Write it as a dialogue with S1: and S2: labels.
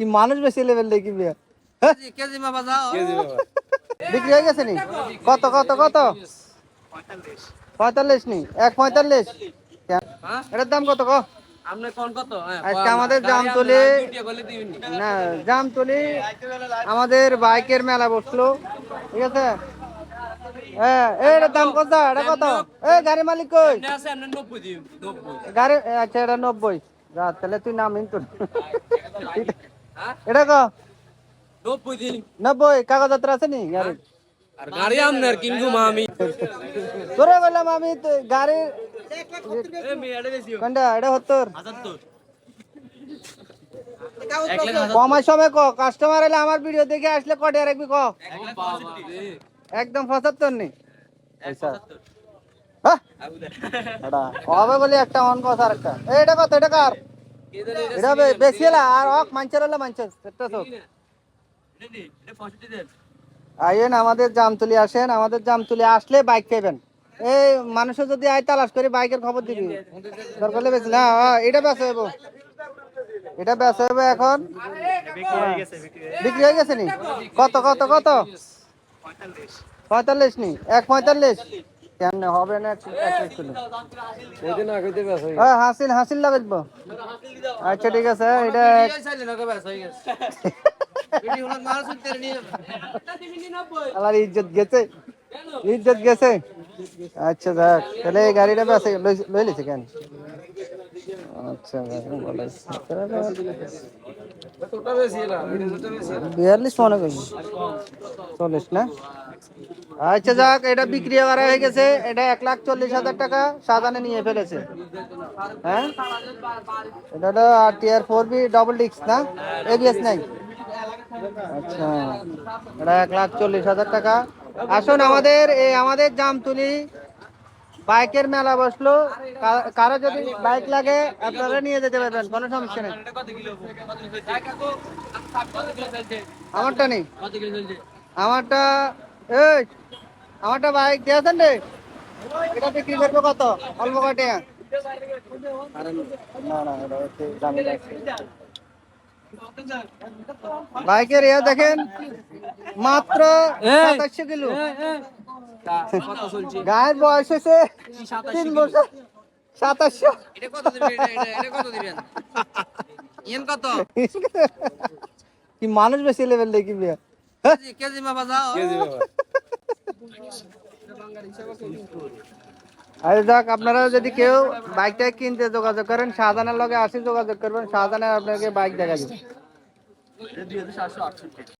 S1: কি মানুষ বেশি লেভেল দেখি বিয়া?
S2: কেজি কেজি মাপা যাও।
S1: বিক্রি হয়ে গেছে নি? কত কত কত? পঁয়তাল্লিশ নি? এক পঁয়তাল্লিশ?
S2: হ্যাঁ?
S1: এটার দাম কত ক
S2: কত? হ্যাঁ,
S1: আজকে আমাদের
S2: গাড়ি
S1: জামতলি
S2: না।
S1: জামতলি আমাদের বাইকের মেলা বসল। ঠিক আছে? হ্যাঁ এটার দাম কত? এটা কত? এই গাড়ি মালিক কই? গাড়ি আচ্ছা এটা নব্বই। যা তাহলে তুই নাম
S2: হ্যাঁ
S1: এটা ক?
S2: নব্বই দিন।
S1: নব্বই কাগজপত্র আছে নি? গাড়ি।
S2: আর গাড়ি কিনবো মা আমি
S1: তোরে বললাম আমি
S2: বেশি
S1: কোনটা? এটা
S2: হাজার
S1: কমাই সময় ক কাস্টমার এলে আমার ভিডিও দেখে আসলে কটে রাখবি ক? একদম পঁচাত্তর নি। হ্যাঁ? হবে বলে একটা অন কথা আর একটা এটা কত? এটা কার?
S2: এটা
S1: বেশি হলা আর অক মাঞ্চের হলে মাঞ্চের। আইয়েন আমাদের জামতুলি আসেন আমাদের জামতুলি আসলে বাইক পাইবেন এই মানুষের যদি আয় তালাশ করে বাইকের খবর দিবি। দরকার বেশি না এটা বেচা হইব। এটা বেচা হইব এখন। বিক্রি হয়ে গেছে নি? কত কত কত? পঁয়তাল্লিশ নি? এক পঁয়তাল্লিশ? কেন হবে না হ্যাঁ হাসিল হাসিল লাগাইব। আচ্ছা ঠিক আছে এটা। আমার ইজ্জত গেছে? ইজ্জত গেছে? আচ্ছা দেখ তাহলে এই গাড়িটা বেসে লই লিছে কেন? আচ্ছা বিয়াল্লিশ মনে করি। চল্লিশ না? আচ্ছা যাক, এটা বিক্রি করা হয়ে গেছে। এটা এক লাখ চল্লিশ হাজার টাকা সাজানে নিয়ে ফেলেছে। হ্যাঁ? এটা হলো আর টিআর ফোর বি ডবল ডিক্স না এবিএস নাই? আচ্ছা এটা এক লাখ চল্লিশ হাজার টাকা। আসুন আমাদের এই আমাদের জামতুলি বাইকের মেলা বসল কারও যদি বাইক লাগে আপনারা নিয়ে যেতে পারবেন কোনো সমস্যা নেই? আমারটা নেই? আমারটা এই আমারটা বাইক দিয়েছেন রে এটা বিক্রি করব কত অল্প লাগছে। বাইকের ইয়া দেখেন মাত্র সাতাশশো কিলো? গায়ের বয়স হয়েছে তিন বছর সাতাশশো
S2: এটা কত দিবেন? এটা- এটা- এটা কত দিবেন? ইয়েন কত?
S1: কি মানুষ বেশি লেভেল দেখি বিয়া
S2: কেজি- কেজি মাপা যাও।
S1: আরে যাক আপনারা যদি কেউ বাইকটা কিনতে যোগাযোগ করেন শাহজাহানের লগে আসি যোগাযোগ করবেন শাহজাহানের আপনাকে বাইক দেখা দিবে